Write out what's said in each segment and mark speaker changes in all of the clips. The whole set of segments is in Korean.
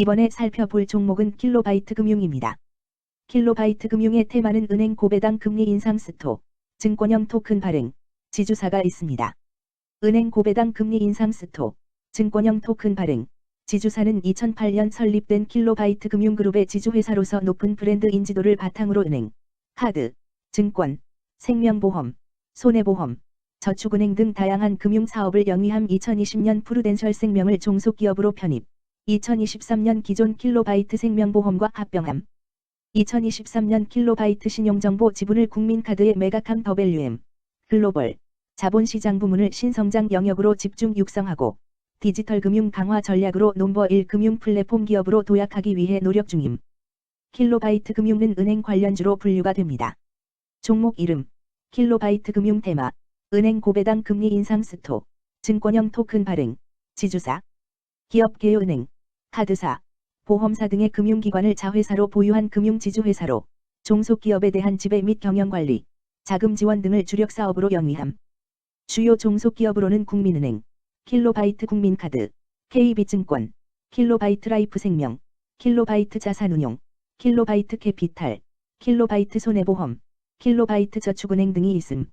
Speaker 1: 이번에 살펴볼 종목은 킬로바이트 금융입니다. 킬로바이트 금융의 테마는 은행 고배당 금리 인상 스토, 증권형 토큰 발행, 지주사가 있습니다. 은행 고배당 금리 인상 스토, 증권형 토큰 발행, 지주사는 2008년 설립된 킬로바이트 금융그룹의 지주회사로서 높은 브랜드 인지도를 바탕으로 은행, 카드, 증권, 생명보험, 손해보험, 저축은행 등 다양한 금융사업을 영위함 2020년 프루덴셜 생명을 종속기업으로 편입, 2023년 기존 킬로바이트 생명보험과 합병함, 2023년 킬로바이트 신용정보 지분을 국민카드에 매각함 더밸류엠, 글로벌, 자본시장 부문을 신성장 영역으로 집중 육성하고 디지털 금융 강화 전략으로 넘버 1 금융 플랫폼 기업으로 도약하기 위해 노력 중임. 킬로바이트 금융은 은행 관련주로 분류가 됩니다. 종목 이름, 킬로바이트 금융 테마, 은행 고배당 금리 인상 스토, 증권형 토큰 발행, 지주사, 기업 개요은행, 카드사, 보험사 등의 금융기관을 자회사로 보유한 금융지주회사로 종속기업에 대한 지배 및 경영관리, 자금 지원 등을 주력 사업으로 영위함. 주요 종속기업으로는 국민은행, 킬로바이트 국민카드, KB증권, 킬로바이트 라이프 생명, 킬로바이트 자산운용, 킬로바이트 캐피탈, 킬로바이트 손해보험, 킬로바이트 저축은행 등이 있음.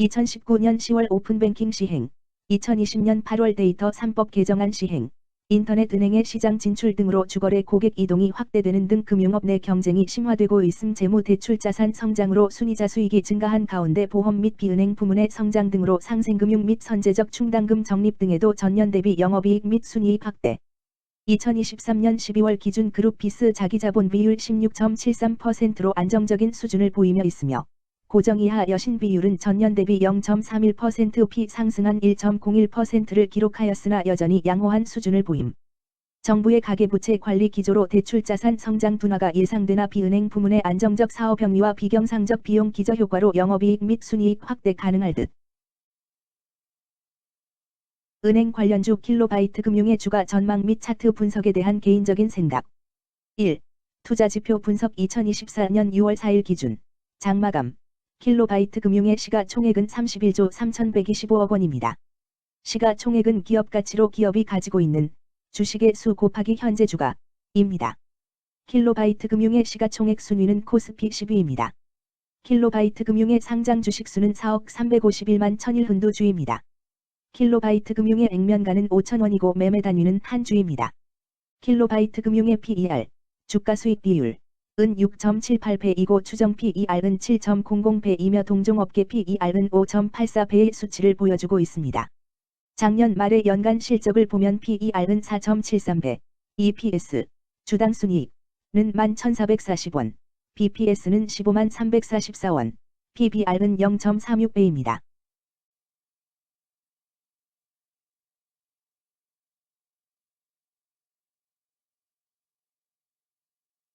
Speaker 1: 2019년 10월 오픈뱅킹 시행, 2020년 8월 데이터 3법 개정안 시행, 인터넷 은행의 시장 진출 등으로 주거래 고객 이동이 확대되는 등 금융업 내 경쟁이 심화되고 있음 재무 대출 자산 성장으로 순이자 수익이 증가한 가운데 보험 및 비은행 부문의 성장 등으로 상생금융 및 선제적 충당금 적립 등에도 전년 대비 영업이익 및 순이익 확대. 2023년 12월 기준 그룹 비스 자기자본 비율 16.73%로 안정적인 수준을 보이며 있으며 고정 이하 여신 비율은 전년 대비 0.31%피 상승한 1.01%를 기록하였으나 여전히 양호한 수준을 보임. 정부의 가계부채 관리 기조로 대출자산 성장 둔화가 예상되나 비은행 부문의 안정적 사업 영위와 비경상적 비용 기저 효과로 영업이익 및 순이익 확대 가능할 듯. 은행 관련주 킬로바이트 금융의 주가 전망 및 차트 분석에 대한 개인적인 생각. 1. 투자지표 분석 2024년 6월 4일 기준. 장마감. 킬로바이트 금융의 시가총액은 31조 3,125억 원입니다. 시가총액은 기업가치로 기업이 가지고 있는 주식의 수 곱하기 현재 주가입니다. 킬로바이트 금융의 시가총액 순위는 코스피 10위입니다. 킬로바이트 금융의 상장 주식 수는 4억 351만 1001 흔두 주입니다. 킬로바이트 금융의 액면가는 5천원이고 매매 단위는 한 주입니다. 킬로바이트 금융의 PER, 주가 수익 비율, 은 6.78배이고 추정 PER은 7.00배이며 동종업계 PER은 5.84배의 수치를 보여주고 있습니다. 작년 말의 연간 실적을 보면 PER은 4.73배, EPS, 주당 순이익은 11,440원, BPS는 15만 344원, PBR은 0.36배입니다.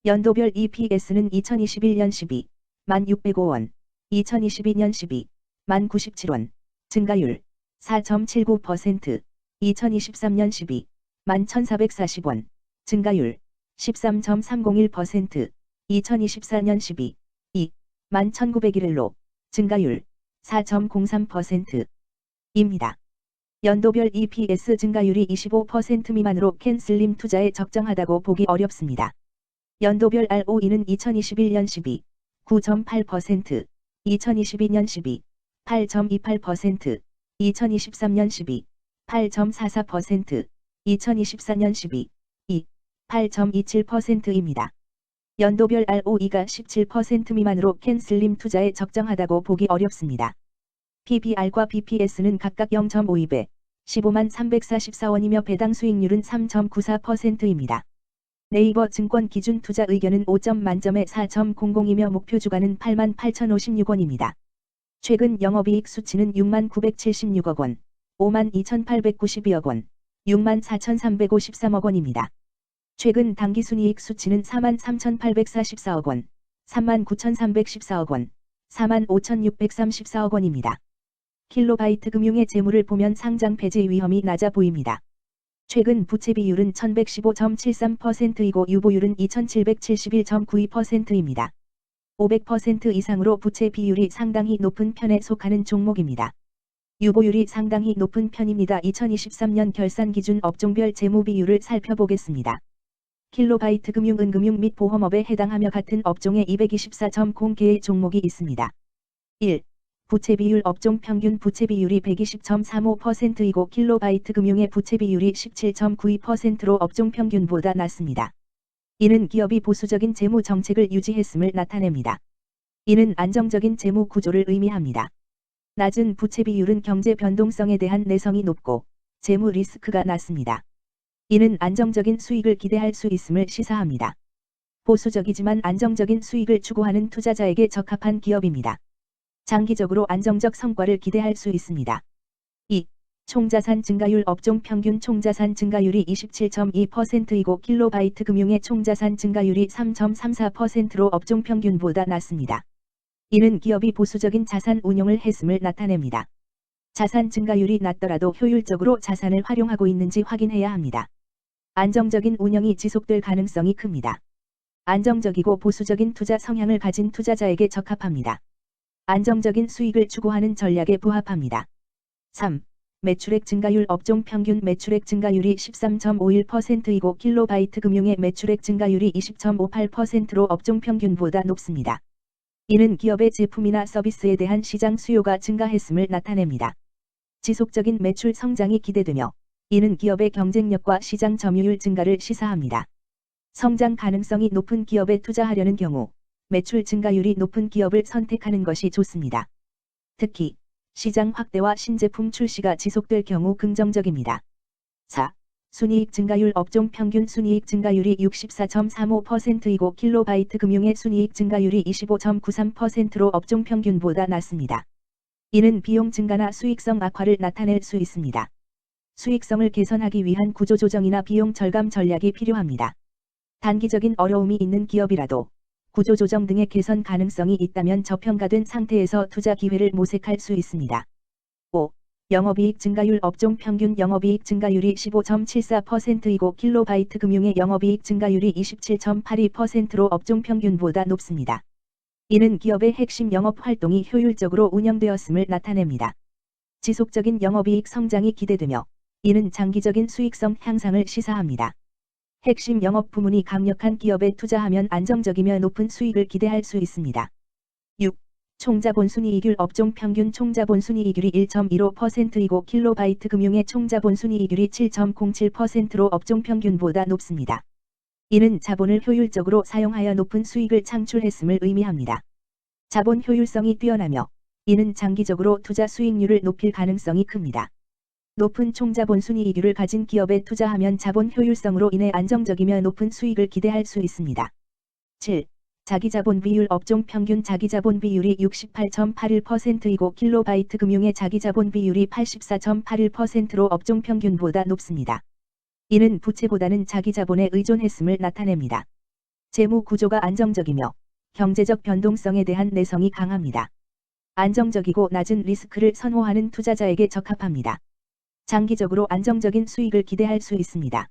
Speaker 1: 연도별 EPS는 2021년 12, 1,605원, 2022년 12, 1,097원, 증가율 4.79%, 2023년 12, 11,440원, 증가율 13.301%, 2024년 12, 2, 11,901로, 증가율 4.03%, 입니다. 연도별 EPS 증가율이 25% 미만으로 캔슬림 투자에 적정하다고 보기 어렵습니다. 연도별 ROE는 2021년 12, 9.8%, 2022년 12, 8.28%, 2023년 12, 8.44%, 2024년 12, 2, 8.27%입니다. 연도별 ROE가 17% 미만으로 캔슬림 투자에 적정하다고 보기 어렵습니다. PBR과 BPS는 각각 0.52배, 15만 344원이며 배당 수익률은 3.94%입니다. 네이버 증권 기준 투자 의견은 5점 만점에 4.00이며 목표 주가는 8만 8,056원입니다. 최근 영업이익 수치는 6만 976억 원, 5만 2,892억 원, 6만 4,353억 원입니다. 최근 당기순이익 수치는 4만 3,844억 원, 3만 9,314억 원, 4만 5,634억 원입니다. 킬로바이트 금융의 재물을 보면 상장 폐지 위험이 낮아 보입니다. 최근 부채 비율은 1115.73%이고 유보율은 2771.92%입니다. 500% 이상으로 부채 비율이 상당히 높은 편에 속하는 종목입니다. 유보율이 상당히 높은 편입니다. 2023년 결산 기준 업종별 재무 비율을 살펴보겠습니다. 킬로바이트 금융 은금융 및 보험업에 해당하며 같은 업종에 224.0개의 종목이 있습니다. 1. 부채 비율 업종 평균 부채 비율이 120.35%이고 킬로바이트 금융의 부채 비율이 17.92%로 업종 평균보다 낮습니다. 이는 기업이 보수적인 재무 정책을 유지했음을 나타냅니다. 이는 안정적인 재무 구조를 의미합니다. 낮은 부채 비율은 경제 변동성에 대한 내성이 높고 재무 리스크가 낮습니다. 이는 안정적인 수익을 기대할 수 있음을 시사합니다. 보수적이지만 안정적인 수익을 추구하는 투자자에게 적합한 기업입니다. 장기적으로 안정적 성과를 기대할 수 있습니다. 2. 총자산 증가율 업종 평균 총자산 증가율이 27.2%이고 킬로바이트 금융의 총자산 증가율이 3.34%로 업종 평균보다 낮습니다. 이는 기업이 보수적인 자산 운용을 했음을 나타냅니다. 자산 증가율이 낮더라도 효율적으로 자산을 활용하고 있는지 확인해야 합니다. 안정적인 운영이 지속될 가능성이 큽니다. 안정적이고 보수적인 투자 성향을 가진 투자자에게 적합합니다. 안정적인 수익을 추구하는 전략에 부합합니다. 3. 매출액 증가율 업종 평균 매출액 증가율이 13.51%이고 킬로바이트 금융의 매출액 증가율이 20.58%로 업종 평균보다 높습니다. 이는 기업의 제품이나 서비스에 대한 시장 수요가 증가했음을 나타냅니다. 지속적인 매출 성장이 기대되며 이는 기업의 경쟁력과 시장 점유율 증가를 시사합니다. 성장 가능성이 높은 기업에 투자하려는 경우 매출 증가율이 높은 기업을 선택하는 것이 좋습니다. 특히 시장 확대와 신제품 출시가 지속될 경우 긍정적입니다. 4. 순이익 증가율 업종 평균 순이익 증가율이 64.35%이고 킬로바이트 금융의 순이익 증가율이 25.93%로 업종 평균보다 낮습니다. 이는 비용 증가나 수익성 악화를 나타낼 수 있습니다. 수익성을 개선하기 위한 구조조정이나 비용 절감 전략이 필요합니다. 단기적인 어려움이 있는 기업이라도 구조조정 등의 개선 가능성이 있다면 저평가된 상태에서 투자 기회를 모색할 수 있습니다. 5. 영업이익 증가율 업종 평균 영업이익 증가율이 15.74%이고 킬로바이트 금융의 영업이익 증가율이 27.82%로 업종 평균보다 높습니다. 이는 기업의 핵심 영업 활동이 효율적으로 운영되었음을 나타냅니다. 지속적인 영업이익 성장이 기대되며 이는 장기적인 수익성 향상을 시사합니다. 핵심 영업 부문이 강력한 기업에 투자하면 안정적이며 높은 수익을 기대할 수 있습니다. 6. 총자본순이익률 업종 평균 총자본순이익률이 1.15%이고 킬로바이트 금융의 총자본순이익률이 7.07%로 업종 평균보다 높습니다. 이는 자본을 효율적으로 사용하여 높은 수익을 창출했음을 의미합니다. 자본 효율성이 뛰어나며 이는 장기적으로 투자 수익률을 높일 가능성이 큽니다. 높은 총자본 순이익률을 가진 기업에 투자하면 자본 효율성으로 인해 안정적이며 높은 수익을 기대할 수 있습니다. 7. 자기자본 비율 업종 평균 자기자본 비율이 68.81%이고 킬로바이트 금융의 자기자본 비율이 84.81%로 업종 평균보다 높습니다. 이는 부채보다는 자기자본에 의존했음을 나타냅니다. 재무 구조가 안정적이며 경제적 변동성에 대한 내성이 강합니다. 안정적이고 낮은 리스크를 선호하는 투자자에게 적합합니다. 장기적으로 안정적인 수익을 기대할 수 있습니다.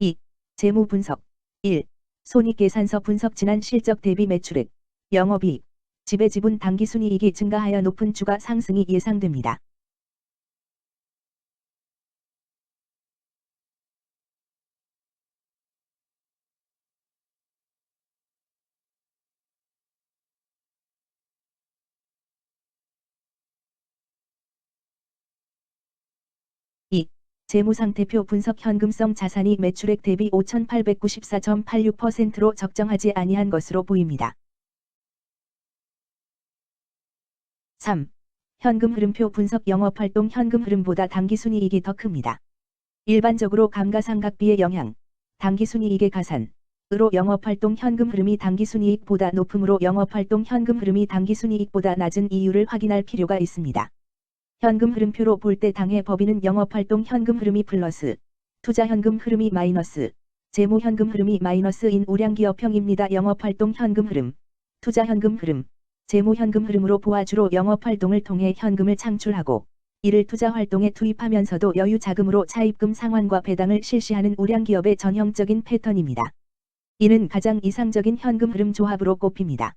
Speaker 1: 2. 재무 분석 1. 손익계산서 분석 지난 실적 대비 매출액, 영업이익, 지배지분 당기순이익이 증가하여 높은 주가 상승이 예상됩니다. 재무상태표 분석 현금성 자산이 매출액 대비 5,894.86%로 적정하지 아니한 것으로 보입니다. 3. 현금 흐름표 분석 영업활동 현금 흐름보다 당기순이익이 더 큽니다. 일반적으로 감가상각비의 영향, 당기순이익의 가산으로 영업활동 현금 흐름이 당기순이익보다 높으므로 영업활동 현금 흐름이 당기순이익보다 낮은 이유를 확인할 필요가 있습니다. 현금 흐름표로 볼 때 당해 법인은 영업활동 현금 흐름이 플러스, 투자 현금 흐름이 마이너스, 재무 현금 흐름이 마이너스인 우량기업형입니다. 영업활동 현금 흐름, 투자 현금 흐름, 재무 현금 흐름으로 보아주로 영업 활동을 통해 현금을 창출하고 이를 투자 활동에 투입하면서도 여유 자금으로 차입금 상환과 배당을 실시하는 우량 기업의 전형적인 패턴입니다. 이는 가장 이상적인 현금 흐름 조합으로 꼽힙니다.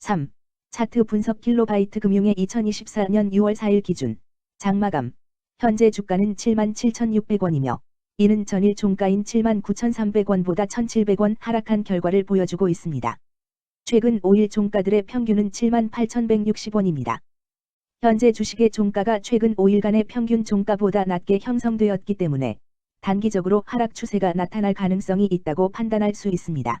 Speaker 1: (3) 차트 분석 킬로바이트 금융의 2024년 6월 4일 기준 장마감 현재 주가는 77,600원이며 이는 전일 종가인 79,300원보다 1,700원 하락한 결과를 보여주고 있습니다. 최근 5일 종가들의 평균은 78,160원입니다. 현재 주식의 종가가 최근 5일간의 평균 종가보다 낮게 형성되었기 때문에 단기적으로 하락 추세가 나타날 가능성이 있다고 판단할 수 있습니다.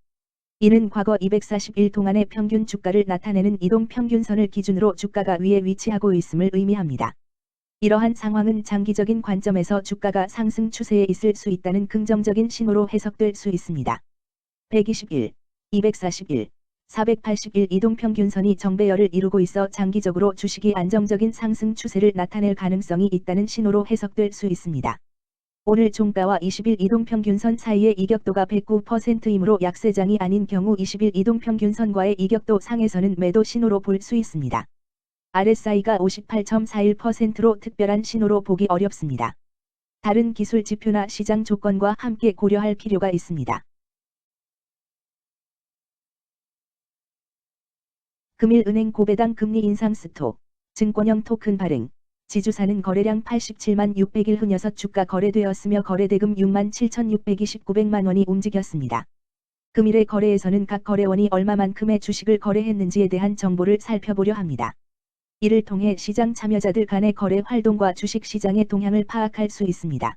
Speaker 1: 이는 과거 241 동안의 평균 주가를 나타내는 이동 평균선을 기준으로 주가가 위에 위치하고 있음을 의미합니다. 이러한 상황은 장기적인 관점에서 주가가 상승 추세에 있을 수 있다는 긍정적인 신호로 해석될 수 있습니다. 121, 241, 481 이동평균선이 정배열을 이루고 있어 장기적으로 주식이 안정적인 상승 추세를 나타낼 가능성이 있다는 신호로 해석될 수 있습니다. 오늘 종가와 20일 이동평균선 사이의 이격도가 109%이므로 약세장이 아닌 경우 20일 이동평균선과의 이격도 상에서는 매도 신호로 볼 수 있습니다. RSI가 58.41%로 특별한 신호로 보기 어렵습니다. 다른 기술 지표나 시장 조건과 함께 고려할 필요가 있습니다. 금일 은행 고배당 금리 인상 스토, 증권형 토큰 발행, 지주사는 거래량 87만 600일 후 6주가 거래되었으며 거래대금 6만 7,629백만 원이 움직였습니다. 금일의 거래에서는 각 거래원이 얼마만큼의 주식을 거래했는지에 대한 정보를 살펴보려 합니다. 이를 통해 시장 참여자들 간의 거래 활동과 주식 시장의 동향을 파악할 수 있습니다.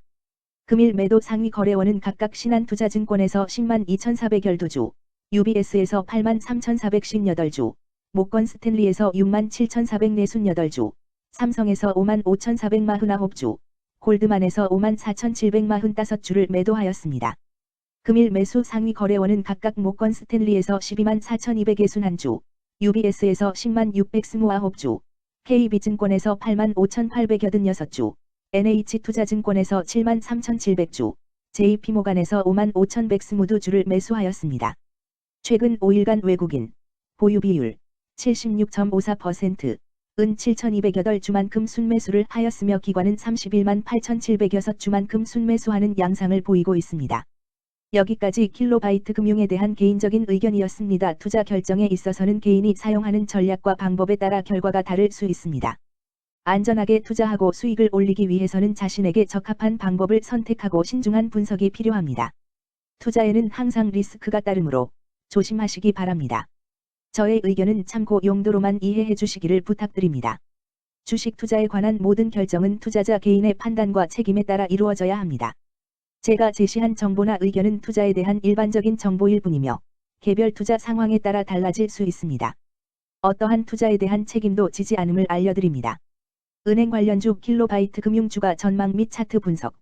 Speaker 1: 금일 매도 상위 거래원은 각각 신한투자증권에서 10만 2,412주, UBS에서 8만 3,418주, 모건 스탠리에서 6만 7,448주, 삼성에서 5만 5,449주, 골드만에서 5만 4,745주를 매도하였습니다. 금일 매수 상위 거래원은 각각 모건 스탠리에서 12만 4,261주, UBS에서 10만 629주, KB증권에서 8만 5,886주, NH투자증권에서 7만 3,700주, JP모간에서 5만 5,120주를 매수하였습니다. 최근 5일간 외국인 보유 비율 76.54%, 은 7,208주만큼 순매수를 하였으며 기관은 31만 8,706주만큼 순매수하는 양상을 보이고 있습니다. 여기까지 킬로바이트 금융에 대한 개인적인 의견이었습니다. 투자 결정에 있어서는 개인이 사용하는 전략과 방법에 따라 결과가 다를 수 있습니다. 안전하게 투자하고 수익을 올리기 위해서는 자신에게 적합한 방법을 선택하고 신중한 분석이 필요합니다. 투자에는 항상 리스크가 따르므로 조심하시기 바랍니다. 저의 의견은 참고 용도로만 이해해 주시기를 부탁드립니다. 주식 투자에 관한 모든 결정은 투자자 개인의 판단과 책임에 따라 이루어져야 합니다. 제가 제시한 정보나 의견은 투자에 대한 일반적인 정보일 뿐이며 개별 투자 상황에 따라 달라질 수 있습니다. 어떠한 투자에 대한 책임도 지지 않음을 알려드립니다. 은행 관련주 킬로바이트 금융주가 전망 및 차트 분석